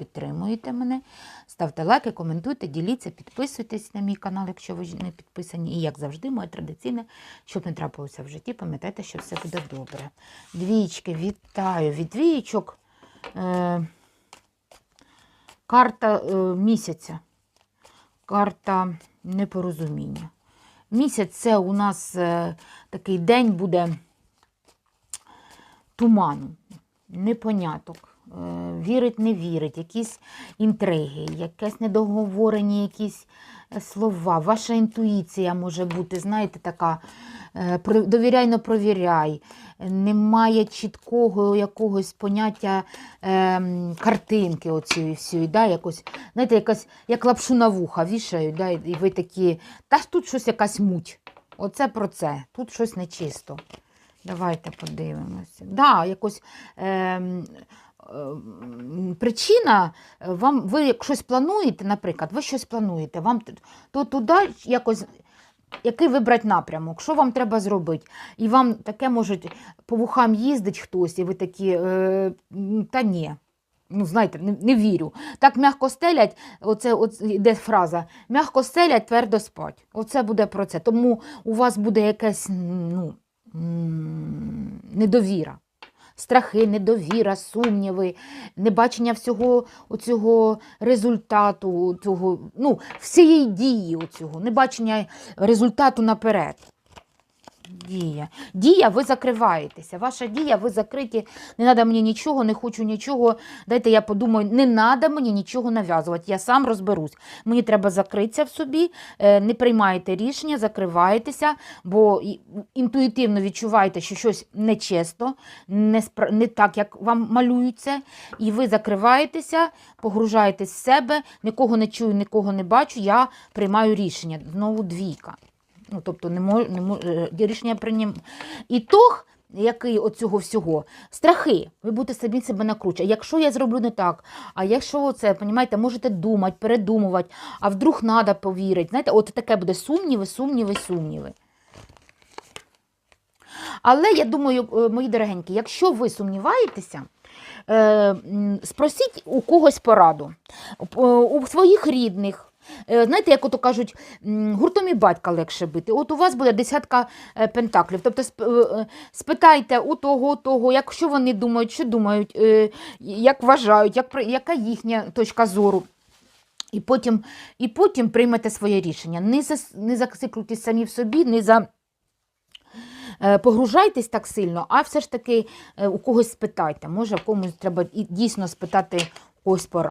підтримуєте мене. Ставте лайки, коментуйте, діліться, підписуйтесь на мій канал, якщо ви не підписані. І як завжди, моє традиційне, щоб не трапилося в житті, пам'ятайте, що все буде добре. Двічки, вітаю. Від двічок е, карта е, місяця. Карта непорозуміння. Місяць це у нас е, такий день буде туману, непоняток. Е, Вірить, не вірить, якісь інтриги, якесь недоговорені якісь е, слова. Ваша інтуїція може бути, знаєте, така е, довіряй, но провіряй. Немає чіткого якогось поняття е, картинки оцієї всієї, да, якось, знаєте, якась, як лапшу на вуха вішають, да, і ви такі, та тут щось якась муть. Оце про це, тут щось нечисто. Давайте подивимося. Да, якось ем, причина, е, вам, ви щось плануєте, наприклад, ви щось плануєте, вам то туди якось. Який вибрати напрямок, що вам треба зробити? І вам таке може по вухам їздить хтось, і ви такі, е, та ні. Ну, знаєте, не, не вірю. Так м'яко стелять, оце йде фраза, м'яко стелять, твердо спать. Оце буде про це. Тому у вас буде якась ну, недовіра. Страхи, недовіра, сумніви, небачення всього оцього результату, цього, ну, всієї дії оцього, небачення результату наперед. Дія. Дія, ви закриваєтеся. Ваша дія, ви закриті. Не треба мені нічого, не хочу нічого. Дайте я подумаю, не треба мені нічого нав'язувати. Я сам розберусь. Мені треба закритися в собі, е, не приймаєте рішення, закриваєтеся, бо інтуїтивно відчуваєте, що щось нечесно, не, спра- не так, як вам малюється. І ви закриваєтеся, погружаєтесь в себе, нікого не чую, нікого не бачу. Я приймаю рішення. Знову двійка. Ну, тобто не мож, не мож, е, рішення прийнім. Ітог, який оцього всього, страхи. Ви будете собі себе накручувати. Якщо я зроблю не так, а якщо це, понімаєте, можете думати, передумувати, а вдруг треба повірити. Знаєте, от таке буде сумніви, сумніви, сумніви. Але я думаю, е, мої дорогенькі, якщо ви сумніваєтеся, е, спросіть у когось пораду, у своїх рідних. Е, Знаєте, як ото кажуть, гуртом і батька легше бити. От у вас буде десятка е, пентаклів. Тобто е, спитайте у того, у того, якщо вони думають, що думають, як вважають, як, яка їхня точка зору. І потім, і потім приймете своє рішення. Не, зас, не зациклюйтесь самі в собі, не за, погружайтесь так сильно, а все ж таки у когось спитайте. Може, комусь треба дійсно спитати у пораду.